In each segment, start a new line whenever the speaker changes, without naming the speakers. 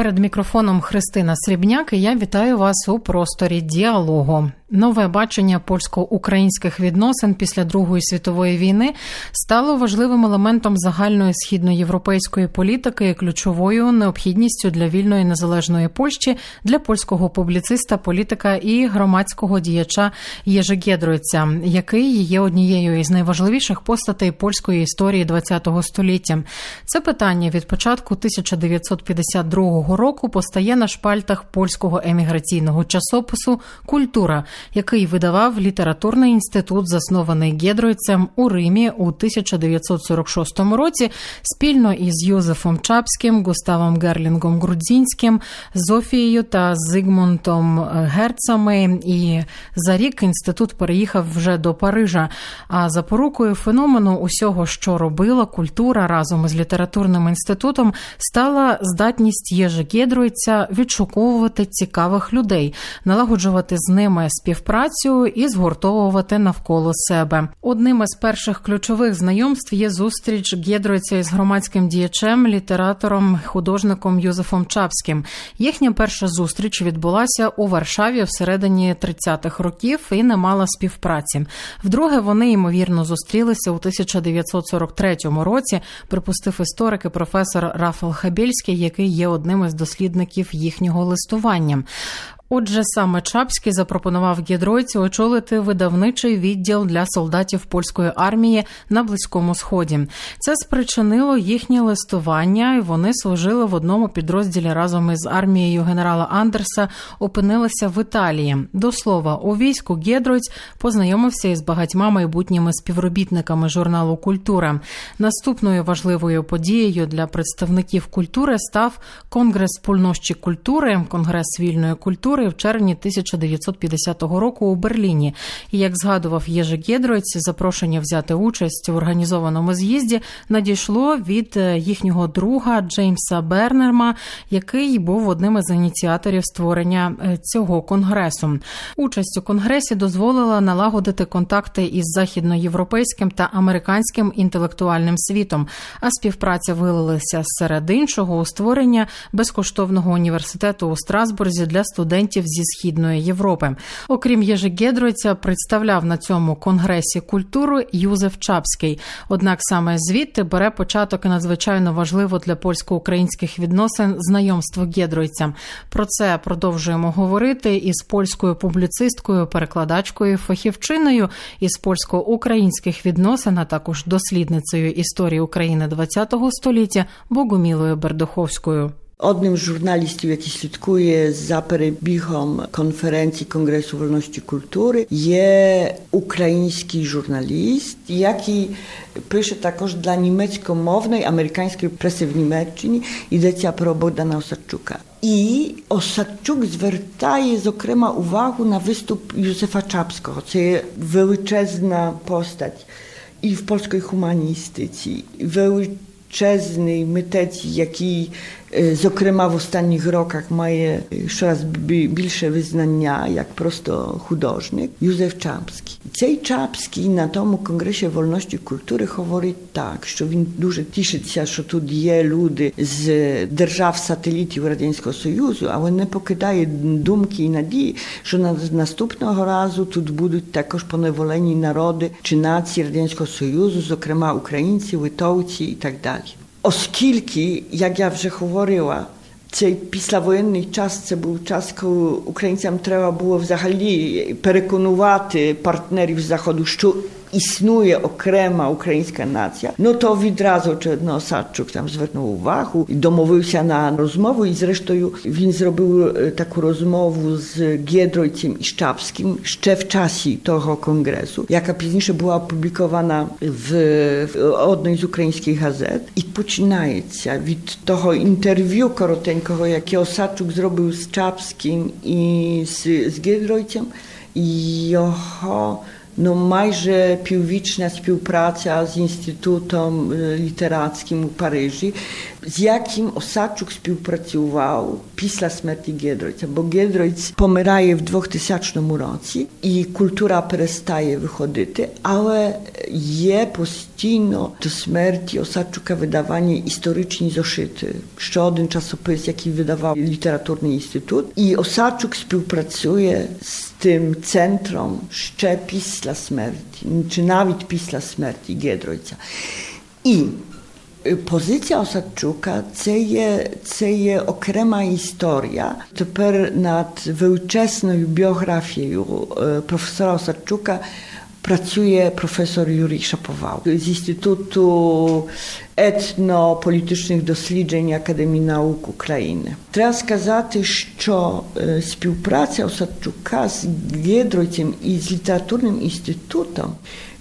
Перед мікрофоном Христина Срібняк і я вітаю вас у просторі діалогу. Нове бачення польсько-українських відносин після Другої світової війни стало важливим елементом загальної східноєвропейської політики і ключовою необхідністю для вільної незалежної Польщі для польського публіциста, політика і громадського діяча Єжи Гєдройця, який є однією із найважливіших постатей польської історії ХХ століття. Це питання від початку 1952 року постає на шпальтах польського еміграційного часопису Культура який видавав літературний інститут, заснований Гєдройцем у Римі у 1946 році, спільно із Йозефом Чапським, Густавом Герлінгом Грудзінським, Зофією та Зигмунтом Герцами. І за рік інститут переїхав вже до Парижа. А за порукою феномену усього, що робила культура разом із літературним інститутом, стала здатність Єжи Гєдройця відшуковувати цікавих людей, налагоджувати з ними співпрацю співпрацю і згуртовувати навколо себе. Одним із перших ключових знайомств є зустріч Гєдройця із громадським діячем, літератором, художником Юзефом Чапським. Їхня перша зустріч відбулася у Варшаві всередині 30-х років і не мала співпраці. Вдруге вони ймовірно зустрілися у 1943 році. Припустив історик і професор Рафал Хабєльський, який є одним із дослідників їхнього листування. Отже, саме Чапський запропонував Гідройцю очолити видавничий відділ для солдатів польської армії на близькому сході. Це спричинило їхнє листування, і вони служили в одному підрозділі разом із армією генерала Андерса. Опинилися в Італії. До слова, у війську Гєдройць познайомився із багатьма майбутніми співробітниками журналу Культура. Наступною важливою подією для представників культури став Конгрес польнощі культури, конгрес вільної культури культури в червні 1950 року у Берліні. І як згадував Єжи Гєдройць, запрошення взяти участь в організованому з'їзді надійшло від е, їхнього друга Джеймса Бернерма, який був одним із ініціаторів створення е, цього конгресу. Участь у конгресі дозволила налагодити контакти із західноєвропейським та американським інтелектуальним світом. А співпраця вилилася серед іншого у створення безкоштовного університету у Страсбурзі для студентів студентів зі східної Європи. Окрім Єжи Гедройця, представляв на цьому конгресі культуру Юзеф Чапський. Однак саме звідти бере початок надзвичайно важливо для польсько-українських відносин знайомство Гедройця. Про це продовжуємо говорити із польською публіцисткою, перекладачкою, фахівчиною із польсько-українських відносин, а також дослідницею історії України ХХ століття Богомілою Бердоховською.
Одnym z żurnalistów, jaki слідкує за перебігом конференції Конгресу Вольності культури, є український журналіст, який пише також для німецькомовної американської преси в Німеччині йдеться про Богдана Осадчука. І Осадчук звертає, зокрема, увагу на виступ Józefa Czapskiego. Це є величезна постать і в польській гуманістиці, величезний митець, який Зокрема, в останніх роках має щораз більше визнання як просто художник Józef Czapski. Цей Czapski на тому конгресі вольності культури говорить так, що він дуже тішиться, що тут є люди з держав-сателітів Радянського Союзу, але не покидає думки і надії, що на наступного разу тут будуть також поневолені народи чи нації Радянського Союзу, зокрема українці, литовці і так далі. Оскільки, як я вже говорила, цей післявоєнний час це був час, коли українцям треба було взагалі переконувати партнерів заходу, що існує окрема українська нація, ну то відразу очевидно Осадчук там звернув увагу і домовився на розмову. І зрештою він зробив таку розмову з Гєдройцем і Szczapskim ще в часі того конгресу, яка пізніше була опублікована в одній з українських газет. І починається від того інтерв'ю коротенького, яке Осадчук зробив з Czapskim і з, з Гєдройцем. Його no майже піввічна співпраця з інститутом літератським у Парижі. з яким Осадчук співпрацював після смерті Гідройця, бо Гідройць помирає в 2000 році і культура перестає виходити, але є постійно до смерті Осадчука видавання історичні зошити. Ще один часопис, який видавав літературний інститут. І Осадчук співпрацює з тим центром ще після смерті, чи навіть після смерті Гідройця. І Позиція Осадчука це є, це є окрема історія. Тепер над величезною біографією професора Осадчука працює професор Юрій Шаповал з Інституту етнополітичних досліджень Академії наук України. Треба сказати, що співпраця Осадчука з Гідройцем і з літературним інститутом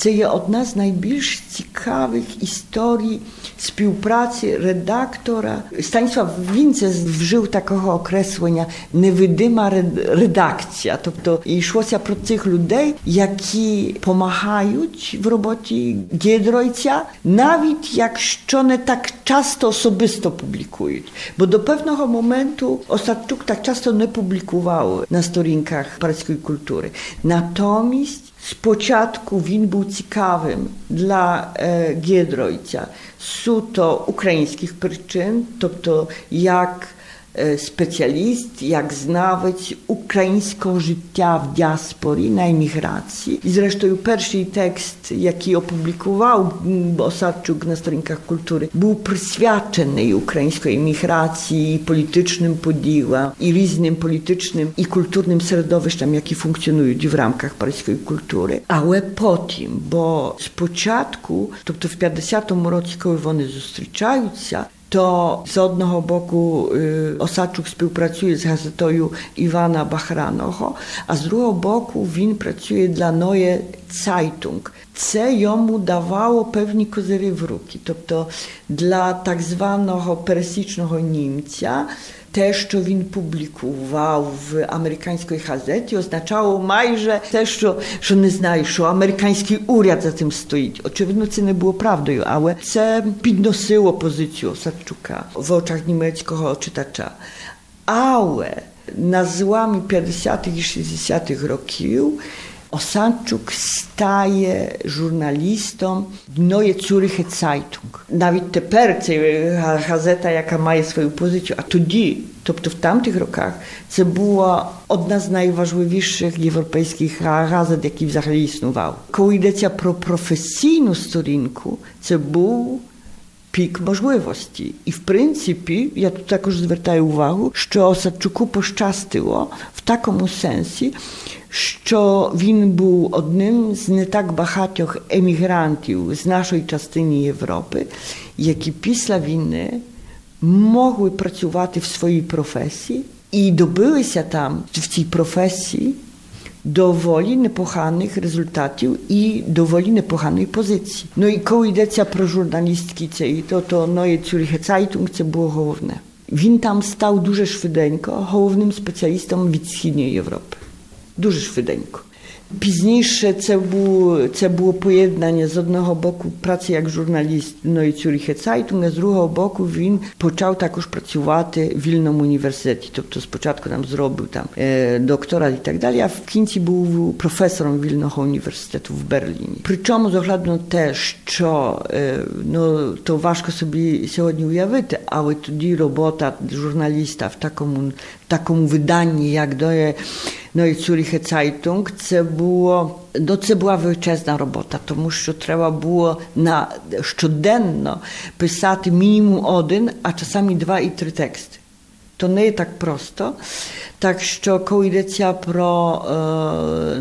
це є одна з найбільш цікавих історій співпраці редактора. Станіслав Вінце вжив такого окреслення невидима редакція. Тобто йшлося про цих людей, які допомагають в роботі Гідройця, навіть якщо не так часто особисто публікують. Бо до певного моменту Осадчук так часто не публікував на сторінках парської культури. Натомість Спочатку він був цікавим для е, Гідройця суто українських причин, тобто як е, спеціаліст, як знавець українського життя в діаспорі на еміграції. І зрештою, перший текст, який опублікував Осадчук на сторінках культури, був присвячений української еміграції, політичним поділам і різним політичним і культурним середовищам, які функціонують в рамках паризької культури. Але потім, бо спочатку, тобто в 50-му році, коли вони зустрічаються. То з одного боку Осадчук співпрацює з газетою Івана Бахраного, а з другого боку він працює для Neue Zeitung. Це йому давало певні козирі в руки. Тобто для так званого пересічного німця те, що він публікував в американській газеті, означало майже те, що, що не знаю, що американський уряд за цим стоїть. Очевидно, це не було правдою, але це підносило позицію Осадчука в очах німецького читача. Але на зламі 50-х і 60-х років Осадчук стає журналістом Neue Zürcher Zeitung. Навіть тепер це газета, яка має свою позицію. А тоді, тобто в тамтих роках, це була одна з найважливіших європейських газет, які взагалі існував. Коли йдеться про професійну сторінку, це був пік можливості. І в принципі, я тут також звертаю увагу, що Осадчуку пощастило в такому сенсі, що він був одним з не так багатьох емігрантів з нашої частини Європи, які після війни могли працювати в своїй професії і добилися там в цій професії доволі непоганих результатів і доволі непоганої позиції. Ну і коли йдеться про журналістки цей, то, то Neue Zürcher Zeitung це було головне. Він там став дуже швиденько головним спеціалістом від Східної Європи. Дуже швиденько. Пізніше це було, це було поєднання з одного боку праці як журналіст Neue Zürcher Zeitung, а з другого боку він почав також працювати в Вільному університеті. Тобто спочатку там зробив там е, доктора і так далі, а в кінці був професором Вільного університету в Берліні. Причому з огляду на те, що е, ну, то важко собі сьогодні уявити, але тоді робота журналіста в такому, такому виданні, як Neue Neue Zürcher Zeitung, це було ну, це була величезна робота, тому що треба було на щоденно писати мінімум один, а часами два і три тексти. То не є так просто. Так що, коли йдеться про е,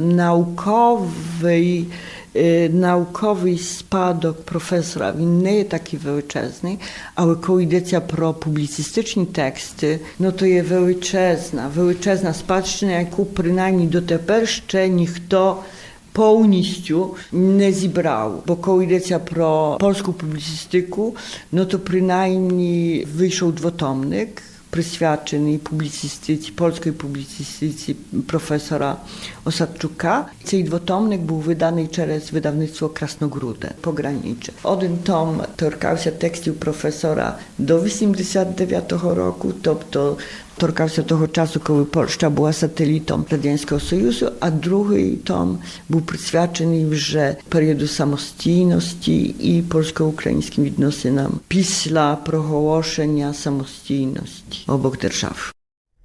науковий Науковий спадок професора він не є такий величезний, але коли йдеться про публіцистичні тексти, ну то є величезна, величезна спадщина, яку принаймні дотепер ще ніхто повністю не зібрав. Бо коли йдеться про польську публіцистику, ну то принаймні вийшов двотомник. присвячений публіцистиці, польської публіцистиці професора Осадчука. Цей двотомник був виданий через видавництво Красногруде, пограниче. Один том торкався текстів професора до 89-го року, тобто торкався того часу, коли Польща була сателітом Радянського Союзу, а другий том був присвячений вже періоду самостійності і польсько-українським відносинам після проголошення самостійності обох держав.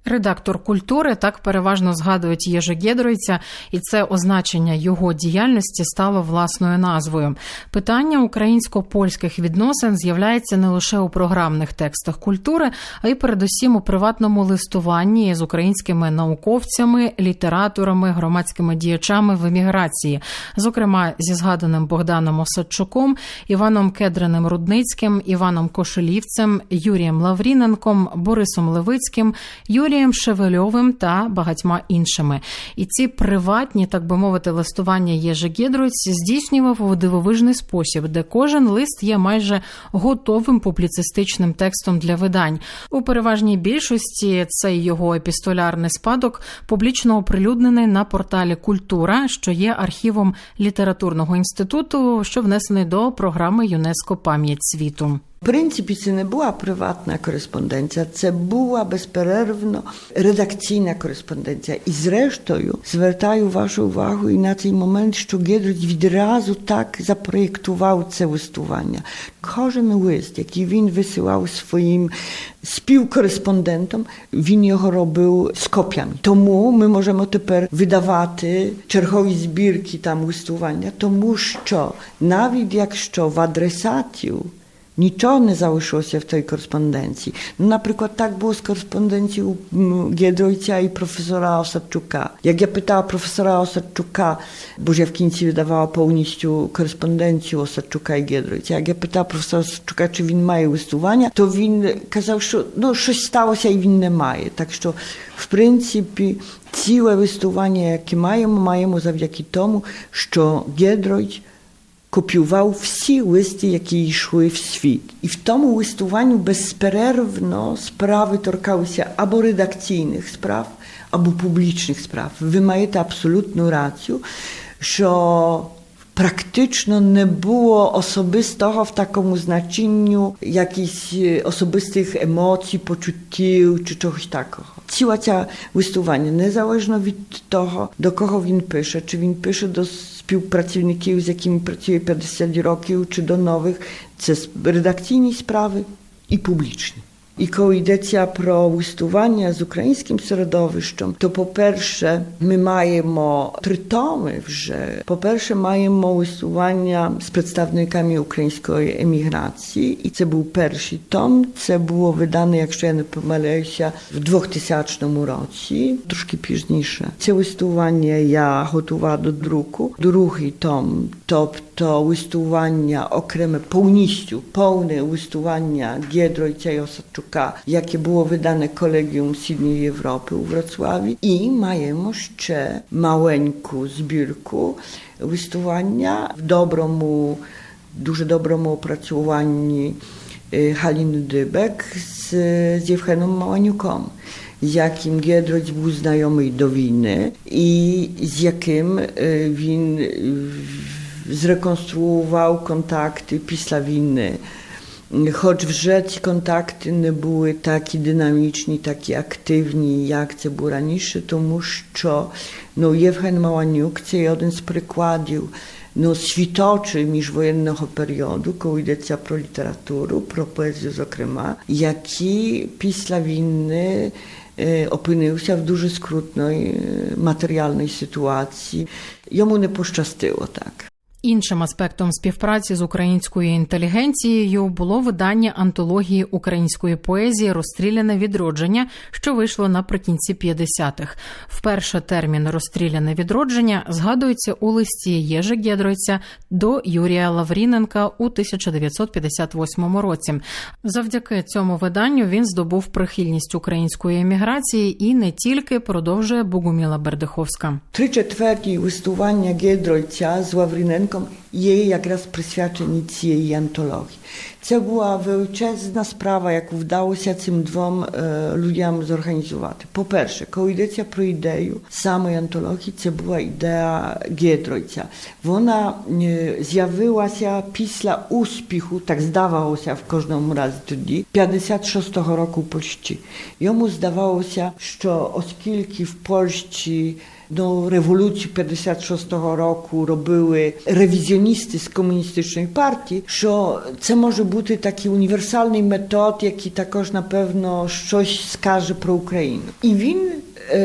Редактор культури так переважно згадують Єжи Гєдройця, і це означення його діяльності стало власною назвою. Питання українсько-польських відносин з'являється не лише у програмних текстах культури, а й передусім у приватному листуванні з українськими науковцями, літераторами, громадськими діячами в еміграції, зокрема зі згаданим Богданом Осадчуком, Іваном Кедреним Рудницьким, Іваном Кошелівцем, Юрієм Лавріненком, Борисом Левицьким, Юрієм Шевельовим та багатьма іншими. І ці приватні, так би мовити, листування Єжи Гєдруць здійснював у дивовижний спосіб, де кожен лист є майже готовим публіцистичним текстом для видань. У переважній більшості цей його епістолярний спадок публічно оприлюднений на порталі Культура, що є архівом літературного інституту, що внесений до програми ЮНЕСКО Пам'ять світу.
Принципі, це не була приватна кореспонденція, це була безперервно редакційна кореспонденція. І зрештою звертаю вашу увагу і на цей момент, що Гедруць відразу так запроєктував це листування. Кожен лист, який він висилав своїм співкореспондентам, він його робив з копіями. Тому ми можемо тепер видавати чергові збірки там листування, тому що навіть якщо в адресатів Нічого не залишилося в той кореспонденції. Ну, наприклад, так було з кореспонденцією Гєдройця і професора Осадчука. Як я питала професора Осадчука, бо ж я в кінці видавала повністю кореспонденцію Осадчука і Гєдройця, як я питала професора Осадчука, чи він має листування, то він казав, що ну, щось сталося і він не має. Так що, в принципі, ціле листування, яке маємо, маємо завдяки тому, що Гєдройць копіював всі листи, які йшли в світ. І в тому листуванні безперервно справи торкалися або редакційних справ, або публічних справ. Ви маєте абсолютну рацію, що Практично не було особистого в такому значенню якихось особистих емоцій, почуттів чи чогось такого. Ціла ця листування, незалежно від того, до кого він пише, чи він пише до співпрацівників, з якими працює 50 років, чи до нових, це редакційні справи і публічні. І коли йдеться про листування з українським середовищем, то, по-перше, ми маємо три томи вже. По-перше, маємо листування з представниками української еміграції, і це був перший том. Це було видане, якщо я не помиляюся, в 2000 році, трошки пізніше. Це листування я готувала до друку. Другий том, тобто листування окреме повністю, повне листування Гєдройця і Jakie było wydane Kolegium Sydney Europy u Wrocławiu i mają jeszcze maleńką zbiórkę wystawania w dobromu, duże dobromu opracowaniu y, Haliny Dybek z, z Jewcheną Małaniuką z jakim Giedroć był znajomy do winy i z jakim y, win zrekonstruował kontakty Pisla Winy. Choć вже ці контакти не були такі динамічні, такі активні, як це було раніше, тому що ну, Євген Маланюк це один з прикладів ну, світочі міжвоєнного періоду, коли йдеться про літературу, про поезію, зокрема, які після війни опинився в дуже скрутної матеріальній ситуації. Йому не пощастило так.
Іншим аспектом співпраці з українською інтелігенцією було видання антології української поезії Розстріляне відродження, що вийшло наприкінці 50-х. Вперше термін розстріляне відродження згадується у листі Єжи Гєдройця до Юрія Лавріненка у 1958 році. Завдяки цьому виданню він здобув прихильність української еміграції і не тільки продовжує Богуміла Бердиховська.
Три четверті листування Гєдройця з Лавріненком є якраз присвячені цієї антології. Це була величезна справа, яку вдалося цим двом людям зорганізувати. По-перше, коли йдеться про ідею самої антології, це була ідея Гєдройця. Вона з'явилася після успіху, так здавалося в кожному разі тоді, 56-го року Польщі. Йому здавалося, що оскільки в Польщі до революції 56-го року робили ревізіоністи з комуністичної партії, що це може бути такий універсальний метод, який також напевно щось скаже про Україну. І він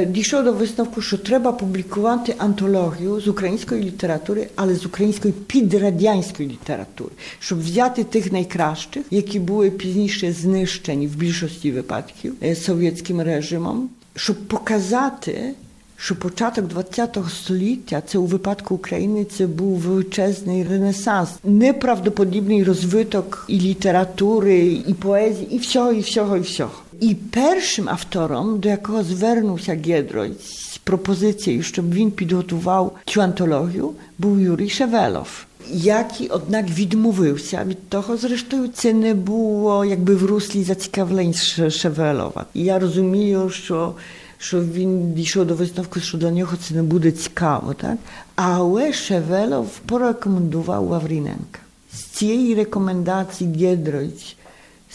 дійшов до висновку, що треба публікувати антологію з української літератури, але з української підрадянської літератури, щоб взяти тих найкращих, які були пізніше знищені в більшості випадків совєтським режимом, щоб показати. Що початок ХХ століття, це у випадку України, це був величезний ренесанс, неправдоподібний розвиток і літератури, і поезії, і всього, і всього, і всього. І першим автором, до якого звернувся Гєдройць з пропозицією, щоб він підготував цю антологію, був Юрій Шевелов. Який однак відмовився від того, зрештою, це не було якби в руслі зацікавлень Шевелова. І я розумію, що що він дійшов до висновку, що для нього це не буде цікаво, так? Але Шевелов порекомендував Лавріненка. З цієї рекомендації Гєдройць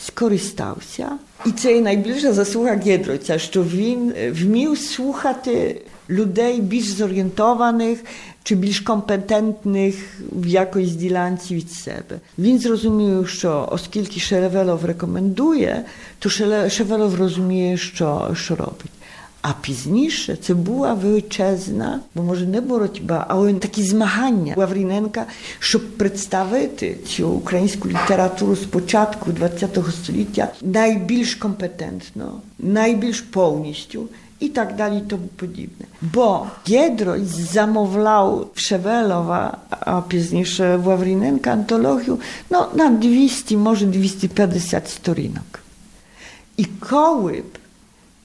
скористався. І це є найбільша заслуга Гєдройця, що він вмів слухати людей більш зорієнтованих чи більш компетентних в якоїсь ділянці від себе. Він зрозумів, що оскільки Шевелов рекомендує, то Шевелов розуміє, що, що робить. А пізніше це була величезна, бо може не боротьба, але такі змагання Лавріненка, щоб представити цю українську літературу з початку ХХ століття найбільш компетентно, найбільш повністю. І так далі, тому подібне. Бо Гєдройць замовляв Шевелова, а пізніше Лавріненка антологію ну, на 200, може 250 сторінок. І коли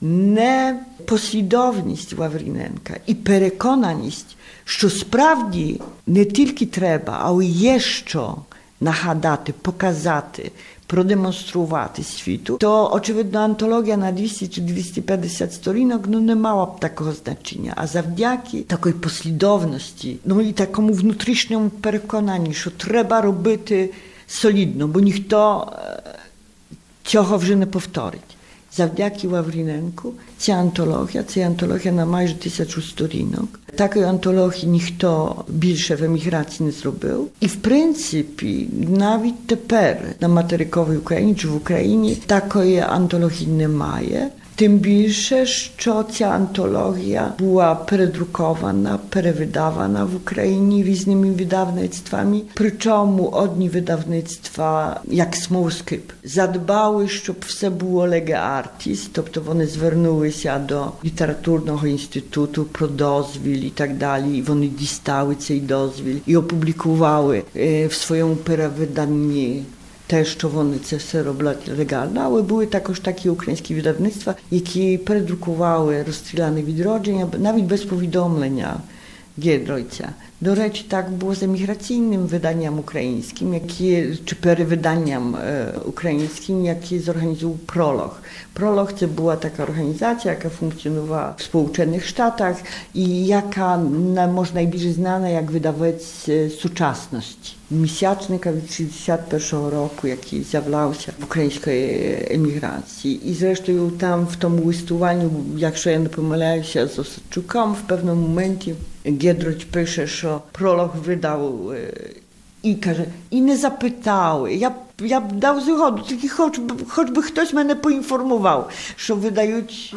б не Лавріненка і переконаність, що справді не тільки треба, але є що нагадати, показати, продемонструвати світу, то очевидно антологія на 200 чи 250 сторінок ну, не мала б такого значення. А завдяки такої послідовності, ну і такому внутрішньому переконанню, що треба робити солідно, бо ніхто цього вже не повторить. Завдяки Лавріненку ця антологія, це антологія на майже тисячу сторінок. Такої антології ніхто більше в еміграції не зробив. І в принципі, навіть тепер на материковій Україні чи в Україні такої антології немає. Тим більше, що ця антологія була передрукована, перевидавана в Україні різними видавництвами. Причому одні видавництва, як Смолскип, задбали, щоб все було леге артіс, тобто вони звернулися до літературного інституту про дозвіл і так далі. І вони дістали цей дозвіл і опублікували в своєму перевиданні те, що вони це все роблять легально, але були також такі українські видавництва, які передрукували розстріляне відродження навіть без повідомлення Гєдройця. До речі, так було з еміграційним виданням українським, які, чи перевиданням е, українським, які зорганізував Пролог. Пролог це була така організація, яка функціонувала в Сполучених Штатах і яка може найбільш знана як видавець сучасності. Місячника від 61-го року, який з'являвся в української еміграції. І зрештою там в тому листуванні, якщо я не помиляюся, з Осадчуком в певному моменті Гєдроч пише, що пролог видав і каже, і не запитали. Я я б дав згоду, тільки хоч хоч би хтось мене поінформував, що видають,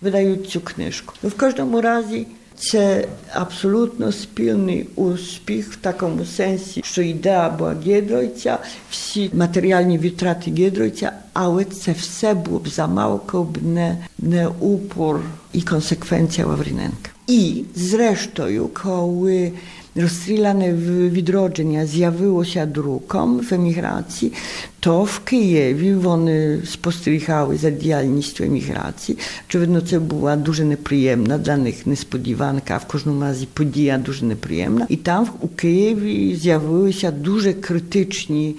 видають цю книжку. В кожному разі. Це абсолютно спільний успіх в такому сенсі, що ідея була Гєдройця, всі матеріальні витрати Гєдройця, але це все було б замало, коли б не, не упор і консеквенція Лавріненка. І, зрештою, коли розстріляне в- відродження з'явилося друком в еміграції, то в Києві вони спостерігали за діяльністю еміграції. Очевидно, це була дуже неприємна для них несподіванка, а в кожному разі подія дуже неприємна. І там у Києві з'явилися дуже критичні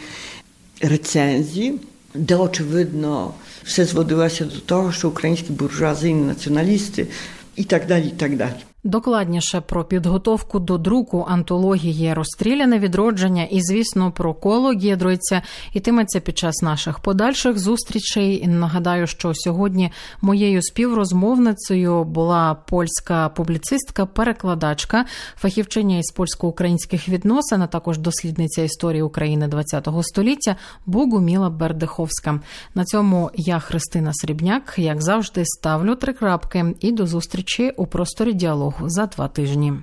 рецензії, де очевидно все зводилося до того, що українські буржуазійні націоналісти і так далі, і так далі.
Докладніше про підготовку до друку антології розстріляне відродження і, звісно, про коло Гєдруйця йтиметься під час наших подальших зустрічей. Нагадаю, що сьогодні моєю співрозмовницею була польська публіцистка, перекладачка, фахівчиня із польсько-українських відносин, а також дослідниця історії України ХХ століття Богуміла Бердиховська. На цьому я Христина Срібняк, як завжди, ставлю три крапки і до зустрічі у просторі діалогу за два тижні.